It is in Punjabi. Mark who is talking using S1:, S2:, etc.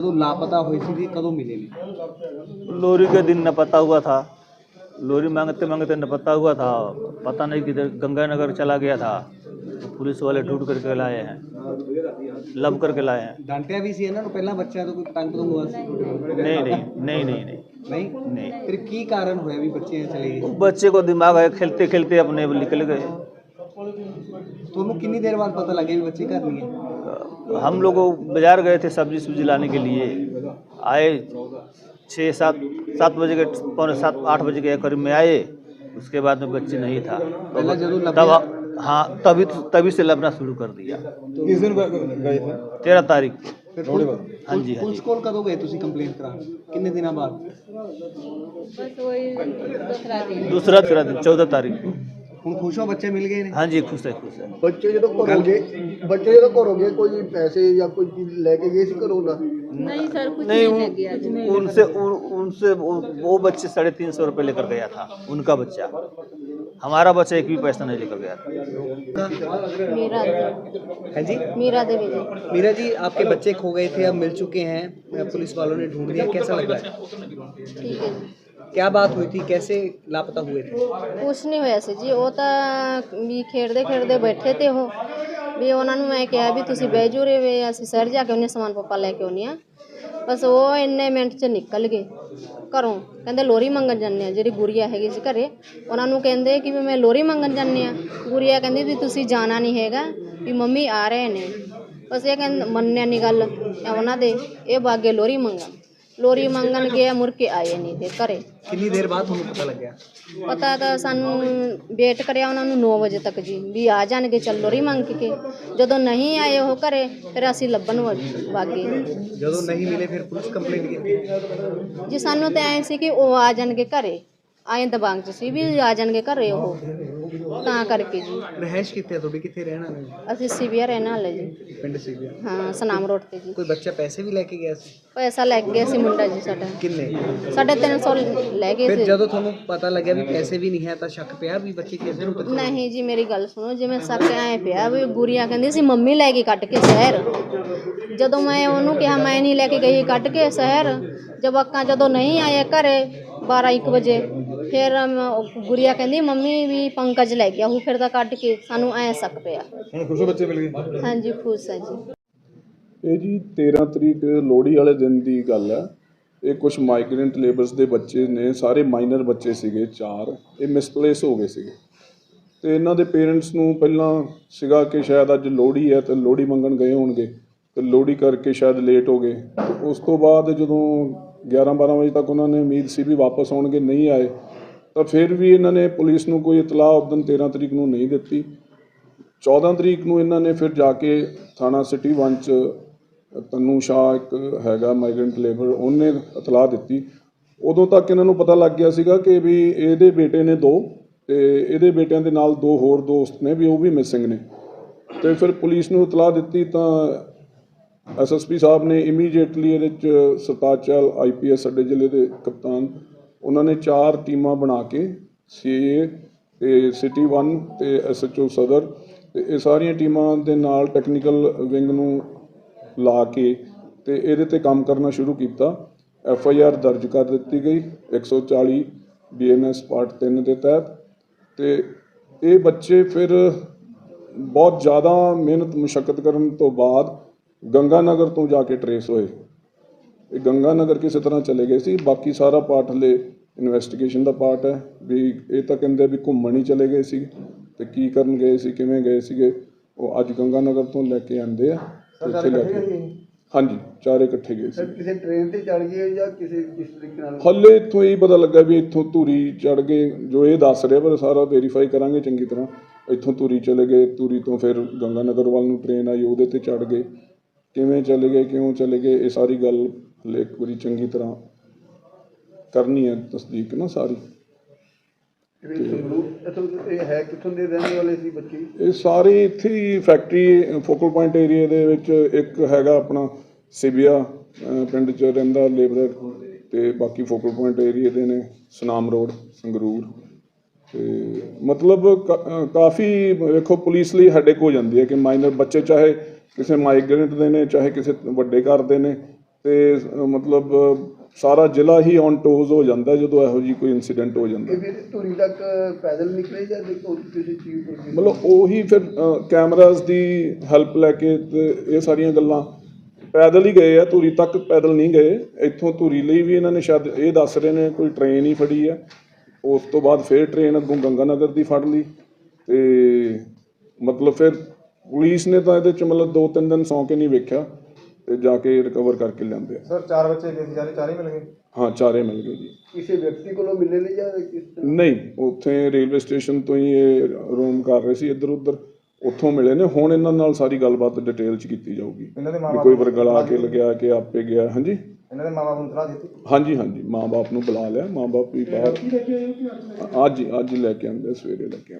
S1: कदों लापता हुई थी कदों मिले
S2: लोरी के दिन न पता हुआ था। लोरी मांगते मांगते न पता हुआ था। पता नहीं किधर गंगानगर चला गया था। पुलिस वाले ढूंढ करके लाए हैं। लव करके लाए हैं।
S1: डांटिया भी सी है ना तो पहला बच्चा तो कोई पतंग पतंग तो
S2: हुआ नहीं नहीं नहीं नहीं
S1: नहीं।
S2: नहीं?
S1: नहीं। फिर की कारण हुआ अभी बच्चे
S2: चले
S1: गए?
S2: बच्चे को दिमाग है खेलते खेलते अपने निकल गए।
S1: तो कितनी देर बाद पता लगे बच्चे घर नहीं है?
S2: हम लोग बाजार गए थे सब्जी सब्जी लाने के लिए आए छः सात सात बजे के पौने सात आठ बजे के करीब में आए उसके बाद में बच्चे नहीं था
S1: पहला जरूर
S2: तब
S1: लगा-
S2: हाँ तभी तभी से लबना शुरू कर दिया
S3: किस दिन गए थे
S2: तेरह तारीख को
S1: ਫਿਰ
S3: ਥੋੜ੍ਹੇ
S1: ਪੁਲ-
S3: ਬਾਅਦ।
S2: हाँ जी हाँ
S1: ਪੁਲਿਸ
S2: जी
S1: ਕੋਲ ਕਦੋਂ ਗਏ ਤੁਸੀਂ ਕੰਪਲੇਂਟ ਕਰਾਉਣ ਕਿੰਨੇ ਦਿਨਾਂ ਬਾਅਦ
S4: बस वही दूसरा दिन
S2: दूसरा तेरह दिन चौदह तारीख को
S1: ਹੁਣ ਖੁਸ਼ ਹੋ ਬੱਚੇ ਮਿਲ ਗਏ ਨੇ
S2: हाँ जी खुश है खुश है
S5: ਬੱਚੇ ਜਦੋਂ ਘਰੋਂ ਗਏ ਬੱਚੇ ਜਦੋਂ ਘਰੋਂ ਗਏ ਕੋਈ ਪੈਸੇ ਜਾਂ ਕੋਈ ਚੀਜ਼ ਲੈ ਕੇ ਗਏ ਸੀ ਘਰੋਂ ਨਾ
S4: नहीं सर कुछ
S2: नहीं
S4: नहीं,
S2: उन-
S4: लग गया जी।
S2: उनसे उन, उनसे वो, वो बच्चे साढ़े तीन सौ रुपये लेकर गया था उनका बच्चा हमारा बच्चा एक भी पैसा नहीं लेकर गया था
S4: मीरा
S1: हाँ जी
S4: मीरा देवी जी
S1: मीरा जी आपके बच्चे खो गए थे अब मिल चुके हैं पुलिस वालों ने ढूंढ लिया कैसा लग रहा है
S4: ठीक है जी
S1: ਕਿਆ ਬਾਤ ਹੋਈ ਸੀ? ਕੈਸੇ ਲਾਪਤਾ ਹੋਏ ਥੇ
S4: ਕੁਛ ਨਹੀਂ ਹੋਇਆ ਸੀ ਜੀ। ਉਹ ਤਾਂ ਵੀ ਖੇਡਦੇ ਖੇਡਦੇ ਬੈਠੇ ਤੇ ਉਹ ਵੀ ਉਹਨਾਂ ਨੂੰ ਮੈਂ ਕਿਹਾ ਵੀ ਤੁਸੀਂ ਬਹਿ ਜੂਰੇ ਵੇ ਅਸੀਂ ਸਰ ਜਾ ਕੇ ਉਹਨੇ ਸਮਾਨ ਪਾਪਾ ਲੈ ਕੇ ਆਉਣੀ ਆ। ਬਸ ਉਹ ਇੰਨੇ ਮਿੰਟ ਚ ਨਿਕਲ ਗਏ ਘਰੋਂ। ਕਹਿੰਦੇ ਲੋਰੀ ਮੰਗਣ ਜਾਂਦੇ ਆ, ਜਿਹੜੀ ਗੁਰੀਆ ਹੈਗੀ ਸੀ ਘਰੇ। ਉਹਨਾਂ ਨੂੰ ਕਹਿੰਦੇ ਕਿ ਵੀ ਮੈਂ ਲੋਰੀ ਮੰਗਣ ਜਾਂਦੇ ਆ। ਗੁਰੀਆ ਕਹਿੰਦੀ ਵੀ ਤੁਸੀਂ ਜਾਣਾ ਨਹੀਂ ਹੈਗਾ, ਵੀ ਮੰਮੀ ਆ ਰਹੇ ਨੇ। ਬਸ ਇਹ ਕਹਿੰਦੇ, ਮੰਨਿਆ ਨਹੀਂ ਗੱਲ। ਉਹਨਾਂ ਦੇ, ਇਹ ਬਾਗੇ ਲੋਰੀ ਮੰਗਣ। ਲੋਰੀ ਮੰਗਣ ਗਿਆ ਮੁੜ ਕੇ ਆਏ ਨਹੀਂ ਤੇ ਘਰੇ।
S1: ਕਿੰਨੀ ਦੇਰ ਬਾਅਦ ਤੁਹਾਨੂੰ ਪਤਾ ਲੱਗਿਆ?
S4: ਪਤਾ ਤਾਂ ਸਾਨੂੰ ਵੇਟ ਕਰਿਆ ਉਹਨਾਂ ਨੂੰ 9 ਵਜੇ ਤੱਕ ਜੀ ਵੀ ਆ ਜਾਣਗੇ ਚੱਲ ਲੋਰੀ ਮੰਗ ਕੇ। ਜਦੋਂ ਨਹੀਂ ਆਏ ਉਹ ਘਰੇ ਫਿਰ ਅਸੀਂ ਲੱਭਣ ਵਾਗੇ
S1: ਜਦੋਂ ਨਹੀਂ ਮਿਲੇ ਫਿਰ ਪੁਲਿਸ ਕੰਪਲੇਂਟ ਕੀਤੀ?
S4: ਜੀ ਸਾਨੂੰ ਤਾਂ ਐ ਸੀ ਕਿ ਉਹ ਆ ਜਾਣਗੇ ਘਰੇ। ਆਏ ਦਬਾਂਗ ਚ ਸੀ ਵੀ ਆ ਜਾਣਗੇ ਘਰੇ ਉਹ। ਤਾਂ ਕਰਕੇ ਜੀ।
S1: ਰਹਿਸ਼ ਕਿੱਥੇ ਆ ਤੁਹਾਡੀ? ਕਿੱਥੇ ਰਹਿਣ ਵਾਲੇ
S4: ਅਸੀਂ ਸੀਵੀਆ ਰਹਿਣ ਵਾਲੇ ਜੀ।
S1: ਪਿੰਡ ਸੀਵੀਆ।
S4: ਹਾਂ ਸਨਾਮ ਰੋਡ ਤੇ ਜੀ।
S1: ਕੋਈ ਬੱਚਾ ਪੈਸੇ ਵੀ ਲੈ ਕੇ ਗਿਆ ਸੀ?
S4: ਪੈਸਾ ਲੈ ਕੇ ਗਿਆ ਸੀ ਮੁੰਡਾ ਜੀ ਸਾਡਾ।
S1: ਕਿੰਨੇ?
S4: ਸਾਢੇ ਤਿੰਨ ਲੈ ਗਏ
S1: ਫਿਰ ਜਦੋਂ ਤੁਹਾਨੂੰ ਪਤਾ ਲੱਗਿਆ ਵੀ ਪੈਸੇ ਵੀ ਨਹੀਂ ਹੈ ਤਾਂ ਸ਼ੱਕ ਪਿਆ ਵੀ ਬੱਚੇ ਕਿਸੇ ਨੂੰ? ਟੱਕਰ-
S4: ਨਹੀਂ ਜੀ ਮੇਰੀ ਗੱਲ ਸੁਣੋ ਜਿਵੇਂ ਸੱਪ ਐ ਪਿਆ ਵੀ ਗੁਰੀਆ ਕਹਿੰਦੀ ਸੀ ਮੰਮੀ ਲੈ ਕੇ ਕੱਟ ਕੇ ਸ਼ਹਿਰ। ਜਦੋਂ ਮੈਂ ਉਹਨੂੰ ਕਿਹਾ ਮੈਂ ਨਹੀਂ ਲੈ ਕੇ ਗਈ ਕੱਟ ਕੇ ਸ਼ਹਿਰ ਜਵਾਕਾਂ ਜਦੋਂ ਨਹੀਂ ਆਏ ਘਰੇ 12 1 ਵਜੇ ਫਿਰ ਅਮ, ਉਹ ਗੁਰੀਆ ਕਹਿੰਦੀ ਮੰਮੀ ਵੀ ਪੰਕਜ ਲੈ ਗਿਆ ਉਹ ਫਿਰ ਤਾਂ ਕੱਢ ਕੇ ਸਾਨੂੰ ਐ ਸੱਕ ਪਿਆ।
S3: ਹੁਣ ਖੁਸ਼ ਹੋ ਬੱਚੇ ਮਿਲ ਗਏ?
S4: ਹਾਂਜੀ ਖੁਸ਼ ਹੈ ਜੀ।
S6: ਇਹ ਜੀ 13 ਤਰੀਕ ਲੋਹੜੀ ਵਾਲੇ ਦਿਨ ਦੀ ਗੱਲ ਹੈ। ਇਹ ਕੁਝ ਮਾਈਗ੍ਰੈਂਟ ਲੇਬਰਸ ਦੇ ਬੱਚੇ ਨੇ ਸਾਰੇ ਮਾਈਨਰ ਬੱਚੇ ਸੀਗੇ ਚਾਰ। ਇਹ ਮਿਸਪਲੇਸ ਹੋ ਗਏ ਸੀਗੇ। ਤੇ ਇਹਨਾਂ ਦੇ ਪੇਰੈਂਟਸ ਨੂੰ ਪਹਿਲਾਂ ਸੀਗਾ ਕਿ ਸ਼ਾਇਦ ਅੱਜ ਲੋਹੜੀ ਹੈ ਤੇ ਲੋਹੜੀ ਮੰਗਣ ਗਏ ਹੋਣਗੇ। ਤੇ ਲੋਹੜੀ ਕਰਕੇ ਸ਼ਾਇਦ ਲੇਟ ਹੋ ਗਏ। ਤੇ ਉਸ ਤੋਂ ਬਾਅਦ ਜਦੋਂ 11 12 ਵਜੇ ਤੱਕ ਉਹਨਾਂ ਨੇ ਉਮੀਦ ਸੀ ਵੀ ਵਾਪਸ ਆਉਣਗੇ ਨਹੀਂ ਆਏ ਤਾਂ ਫਿਰ ਵੀ ਇਹਨਾਂ ਨੇ ਪੁਲਿਸ ਨੂੰ ਕੋਈ ਇਤਲਾਹ ਉਦੋਂ 13 ਤਰੀਕ ਨੂੰ ਨਹੀਂ ਦਿੱਤੀ। 14 ਤਰੀਕ ਨੂੰ ਇਹਨਾਂ ਨੇ ਫਿਰ ਜਾ ਕੇ ਥਾਣਾ ਸਿਟੀ 1 ਚ ਤਨੂ ਸ਼ਾਹ ਇੱਕ ਹੈਗਾ ਮਾਈਗ੍ਰੈਂਟ ਲੇਬਰ ਉਹਨੇ ਇਤਲਾਹ ਦਿੱਤੀ। ਉਦੋਂ ਤੱਕ ਇਹਨਾਂ ਨੂੰ ਪਤਾ ਲੱਗ ਗਿਆ ਸੀਗਾ ਕਿ ਵੀ ਇਹਦੇ ਬੇਟੇ ਨੇ ਦੋ ਤੇ ਇਹਦੇ ਬੇਟਿਆਂ ਦੇ ਨਾਲ ਦੋ ਹੋਰ ਦੋਸਤ ਨੇ ਵੀ ਉਹ ਵੀ ਮਿਸਿੰਗ ਨੇ। ਤੇ ਫਿਰ ਪੁਲਿਸ ਨੂੰ ਇਤਲਾਹ ਦਿੱਤੀ ਤਾਂ ਐਸਐਸਪੀ ਸਾਹਿਬ ਨੇ ਇਮੀਡੀਏਟਲੀ ਇਹਦੇ ਚ ਸਰਤਾਜ ਸਰਤਾਜਲ ਆਈਪੀਐਸ ਸਾਡੇ ਜ਼ਿਲ੍ਹੇ ਦੇ ਕਪਤਾਨ ਉਹਨਾਂ ਨੇ ਚਾਰ ਟੀਮਾਂ ਬਣਾ ਕੇ ਸੀਏ ਤੇ ਸਿਟੀ 1 ਤੇ ਐਸਐਚਓ ਸਦਰ ਤੇ ਇਹ ਸਾਰੀਆਂ ਟੀਮਾਂ ਦੇ ਨਾਲ ਟੈਕਨੀਕਲ ਵਿੰਗ ਨੂੰ ਲਾ ਕੇ ਤੇ ਇਹਦੇ ਤੇ ਕੰਮ ਕਰਨਾ ਸ਼ੁਰੂ ਕੀਤਾ। ਐਫ ਆਈ ਆਰ ਦਰਜ ਕਰ ਦਿੱਤੀ ਗਈ 140 ਬੀਐਨਐਸ ਪਾਰਟ 3 ਦੇ ਤਹਿਤ ਤੇ ਇਹ ਬੱਚੇ ਫਿਰ ਬਹੁਤ ਜ਼ਿਆਦਾ ਮਿਹਨਤ ਮੁਸ਼ਕਲ ਕਰਨ ਤੋਂ ਬਾਅਦ ਗੰਗਾ ਨਗਰ ਤੋਂ ਜਾ ਕੇ ਟਰੇਸ ਹੋਏ। ਇਹ ਗੰਗਾ ਨਗਰ ਕਿਸੇ ਤਰ੍ਹਾਂ ਚਲੇ ਗਏ ਸੀ। ਬਾਕੀ ਸਾਰਾ ਪਾਰਟ ਹਲੇ ਇਨਵੈਸਟੀਗੇਸ਼ਨ ਦਾ ਪਾਰਟ ਹੈ ਵੀ ਇਹ ਤਾਂ ਕਹਿੰਦੇ ਵੀ ਘੁੰਮਣ ਹੀ ਚਲੇ ਗਏ ਸੀ ਤੇ ਕੀ ਕਰਨ ਗਏ ਸੀ ਕਿਵੇਂ ਗਏ ਸੀਗੇ ਉਹ ਅੱਜ ਗੰਗਾ ਨਗਰ ਤੋਂ ਲੈ ਕੇ ਆਂਦੇ ਆ ਤੇ ਇੱਥੇ ਲੈ ਕੇ ਹਾਂਜੀ ਚਾਰੇ ਇਕੱਠੇ ਗਏ ਸੀ।
S5: ਕਿਸੇ ਟ੍ਰੇਨ ਤੇ ਚੜ ਗਏ ਜਾਂ ਕਿਸੇ ਕਿਸ ਤਰੀਕੇ ਨਾਲ?
S6: ਹੱਲੇ ਇੱਥੋਂ ਇਹ ਪਤਾ ਲੱਗਾ ਵੀ ਇੱਥੋਂ ਧੂਰੀ ਚੜ ਗਏ ਜੋ ਇਹ ਦੱਸ ਰਿਹਾ ਪਰ ਸਾਰਾ ਵੈਰੀਫਾਈ ਕਰਾਂਗੇ ਚੰਗੀ ਤਰ੍ਹਾਂ। ਇੱਥੋਂ ਧੂਰੀ ਚਲੇ ਗਏ ਧੂਰੀ ਤੋਂ ਫਿਰ ਗੰਗਾ ਨਗਰ ਵੱਲ ਨੂੰ ਟ੍ਰੇਨ ਆਈ ਉਹਦੇ ਤੇ ਚੜ ਗਏ। ਕਿਵੇਂ ਚਲੇ ਗਏ ਕਿਉਂ ਚਲੇ ਗਏ ਇਹ ਸਾਰੀ ਗੱਲ ਹਲੇ ਇੱਕ ਵਾਰੀ ਚੰਗੀ ਤਰ੍ਹਾਂ ਕਰਨੀ ਹੈ ਤਸਦੀਕ ਨਾ ਸਾਰੀ।
S5: ਇਹ ਹੈ ਕਿੱਥੋਂ ਦੇ ਰਹਿਣ ਵਾਲੇ ਸੀ ਬੱਚੇ?
S6: ਇਹ ਸਾਰੇ ਇੱਥੇ ਹੀ ਫੈਕਟਰੀ ਫੋਕਲ ਪੁਆਇੰਟ ਏਰੀਆ ਦੇ ਵਿੱਚ ਇੱਕ ਹੈਗਾ ਆਪਣਾ ਸਿਬਿਆ ਪਿੰਡ 'ਚ ਰਹਿੰਦਾ ਲੇਬਰਰ ਤੇ ਬਾਕੀ ਫੋਕਲ ਪੁਆਇੰਟ ਏਰੀਆ ਦੇ ਨੇ ਸੁਨਾਮ ਰੋਡ ਸੰਗਰੂਰ। ਤੇ ਮਤਲਬ ਕ- ਕਾਫੀ ਵੇਖੋ ਪੁਲਿਸ ਲਈ ਹੈਡੇਕ ਹੋ ਜਾਂਦੀ ਹੈ ਕਿ ਮਾਈਨਰ ਬੱਚੇ ਚਾਹੇ ਕਿਸੇ ਮਾਈਗ੍ਰੈਂਟ ਦੇ ਨੇ ਚਾਹੇ ਕਿਸੇ ਵੱਡੇ ਘਰ ਦੇ ਨੇ ਤੇ ਮਤਲਬ ਸਾਰਾ ਜ਼ਿਲ੍ਹਾ ਹੀ ਔਨ ਟੋਜ਼ ਹੋ ਜਾਂਦਾ ਜਦੋਂ ਇਹੋ ਜੀ ਕੋਈ ਇਨਸੀਡੈਂਟ ਹੋ ਜਾਂਦਾ।
S5: ਫਿਰ ਧੂਰੀ ਤੱਕ ਪੈਦਲ ਨਿਕਲੇ ਜਾਂ ਦੇਖੋ ਕਿਸੇ ਚੀਜ਼ ਪਰ
S6: ਮਤਲਬ ਉਹੀ ਫਿਰ ਕੈਮਰਾਜ਼ ਦੀ ਹੈਲਪ ਲੈ ਕੇ ਤੇ ਇਹ ਸਾਰੀਆਂ ਗੱਲਾਂ। ਪੈਦਲ ਹੀ ਗਏ ਆ ਧੂਰੀ ਤੱਕ ਪੈਦਲ ਨਹੀਂ ਗਏ। ਇੱਥੋਂ ਧੂਰੀ ਲਈ ਵੀ ਇਹਨਾਂ ਨੇ ਸ਼ਾਇਦ ਇਹ ਦੱਸ ਰਹੇ ਨੇ ਕੋਈ ਟ੍ਰੇਨ ਹੀ ਫੜੀ ਆ। ਉਸ ਤੋਂ ਬਾਅਦ ਫਿਰ ਟ੍ਰੇਨ ਅੱਗੋਂ ਗੰਗਾਨਗਰ ਦੀ ਫੜ ਲਈ। ਤੇ ਮਤਲਬ ਫਿਰ ਪੁਲਿਸ ਨੇ ਤਾਂ ਇਹਦੇ ਚ ਮਤਲਬ ਦੋ ਤਿੰਨ ਦਿਨ ਸੌਂ ਕੇ ਨਹੀਂ ਵੇਖਿਆ ਤੇ ਜਾ ਕੇ ਰਿਕਵਰ ਕਰਕੇ ਲਿਆਂਦੇ ਆ।
S3: ਸਰ ਚਾਰ ਬੱਚੇ ਸੀ ਸਾਰੇ ਚਾਰੇ ਮਿਲ ਗਏ?
S6: ਹਾਂ ਚਾਰੇ ਮਿਲ ਗਏ ਜੀ।
S5: ਕਿਸੇ ਵਿਅਕਤੀ ਕੋਲੋਂ ਮਿਲੇ ਨੇ ਜਾਂ ਕਿਸ ਤਰ੍ਹਾਂ?
S6: ਨਹੀਂ ਉੱਥੇ ਰੇਲਵੇ ਸਟੇਸ਼ਨ ਤੋਂ ਹੀ ਇਹ ਰੂਮ ਕਰ ਰਹੇ ਸੀ ਇੱਧਰ ਉੱਧਰ ਉੱਥੋਂ ਮਿਲੇ ਨੇ। ਹੁਣ ਇਹਨਾਂ ਨਾਲ ਸਾਰੀ ਗੱਲਬਾਤ ਡਿਟੇਲ ਚ ਕੀਤੀ ਜਾਊਗੀ।
S3: ਇਹਨਾਂ ਦੇ
S6: ਵੀ
S3: ਮਾਪੇ
S6: ਕੋਈ ਵਰਗਲਾ ਕੇ ਲਗਿਆ ਕਿ ਆਪੇ ਗਿਆ। ਹਾਂਜੀ?
S3: ਇਹਨਾਂ ਦੇ ਮਾਪੇ ਨੂੰ ਤਰਾ ਦਿੱਤੀ?
S6: ਹਾਂਜੀ ਹਾਂਜੀ। ਮਾਂ-ਬਾਪ ਨੂੰ ਬੁਲਾ ਲਿਆ। ਮਾਂ-ਬਾਪ ਵੀ ਬਾਹਰ ਅੱਜ ਅੱਜ ਲੈ ਕੇ ਆਉਂਦੇ ਸਵੇਰੇ ਲੈ ਕੇ ਆਉਂਦੇ